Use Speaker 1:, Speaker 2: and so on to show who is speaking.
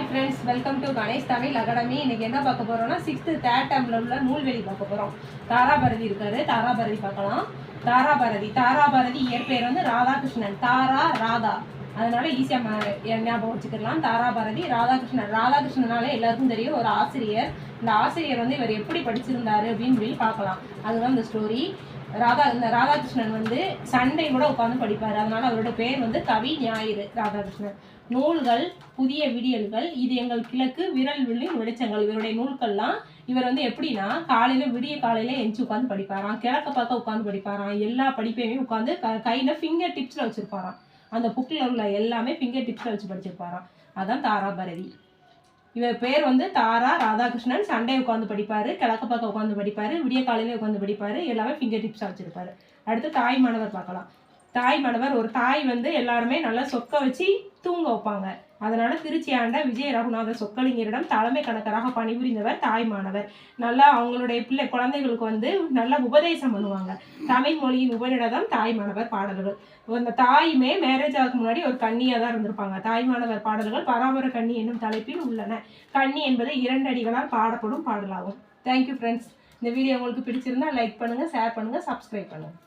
Speaker 1: Hi friends welcome to Ganesh Tamil academy இன்னைக்கு என்ன பார்க்க போகிறோம்னா சிக்ஸ்த்து தேர்ட் டேர்ம்ல உள்ள நூல்வெளி பார்க்க போகிறோம் தாராபாரதி இருக்காரு. தாராபாரதி பார்க்கலாம். தாராபாரதி. தாராபாரதி இயற்பெயர் வந்து ராதாகிருஷ்ணன். தாரா ராதா. அதனால ஈஸியாக ஞாபகம் வச்சுக்கலாம். தாராபாரதி ராதாகிருஷ்ணன். ராதாகிருஷ்ணனாலே எல்லாருக்கும் தெரியும் ஒரு ஆசிரியர். இந்த ஆசிரியர் வந்து இவர் எப்படி படிச்சிருந்தாரு அப்படின்னு சொல்லி பார்க்கலாம். அதுதான் இந்த ஸ்டோரி ராதா இந்த ராதாகிருஷ்ணன் வந்து சண்டையோட கூட உட்காந்து படிப்பார். அதனால அவரோட பேர் வந்து கவி ஞாயிறு ராதாகிருஷ்ணன். நூல்கள் புதிய விடியல்கள் இது எங்கள் கிழக்கு விரல் வில்லின் வெளிச்சங்கள். இவருடைய நூல்கள்லாம் இவர் வந்து எப்படின்னா காலையில விடிய காலையில எஞ்சி உட்காந்து படிப்பாராம். கிழக்க பார்க்க உட்காந்து படிப்பாராம். எல்லா படிப்பையுமே உட்காந்து க- கையில ஃபிங்கர் டிப்ஸ்ல வச்சிருப்பாராம். அந்த புக்கில் உள்ள எல்லாமே ஃபிங்கர் டிப்ஸ்ல வச்சு படிச்சிருப்பாராம். அதான் தாராபாரதி இவர் பேர் வந்து தாரா ராதாகிருஷ்ணன். சண்டே உட்காந்து படிப்பாரு கிழக்கு பார்க்க உட்காந்து படிப்பாரு விடிய காலையில உட்காந்து படிப்பாரு எல்லாமே ஃபிங்கர் டிப்ஸா வச்சிருப்பாரு. அடுத்து தாய் மாணவர் பார்க்கலாம். தாய் மாணவர் ஒரு தாய் வந்து எல்லாருமே நல்லா சொக்க வச்சு தூங்க வைப்பாங்க. அதனால திருச்சி ஆண்ட விஜய ரகுநாத சொக்கலிங்கரிடம் தலைமை கணக்கராக பணிபுரிந்தவர் தாய் மாணவர். நல்லா அவங்களுடைய பிள்ளை குழந்தைகளுக்கு வந்து நல்லா உபதேசம் பண்ணுவாங்க. தமிழ் மொழியின் உபநிடதம் தாய் மாணவர் பாடல்கள். அந்த தாயுமே மேரேஜ் ஆகும் முன்னாடி ஒரு கன்னியாக தான் இருந்திருப்பாங்க. தாய் மாணவர் பாடல்கள் பராமர கன்னி என்னும் தலைப்பில் உள்ளன. கன்னி என்பது இரண்டு அடிகளால் பாடப்படும் பாடலாகும். தேங்க்யூ ஃப்ரெண்ட்ஸ் இந்த வீடியோ உங்களுக்கு பிடிச்சிருந்தா லைக் பண்ணுங்கள் ஷேர் பண்ணுங்கள் சப்ஸ்கிரைப் பண்ணுங்க.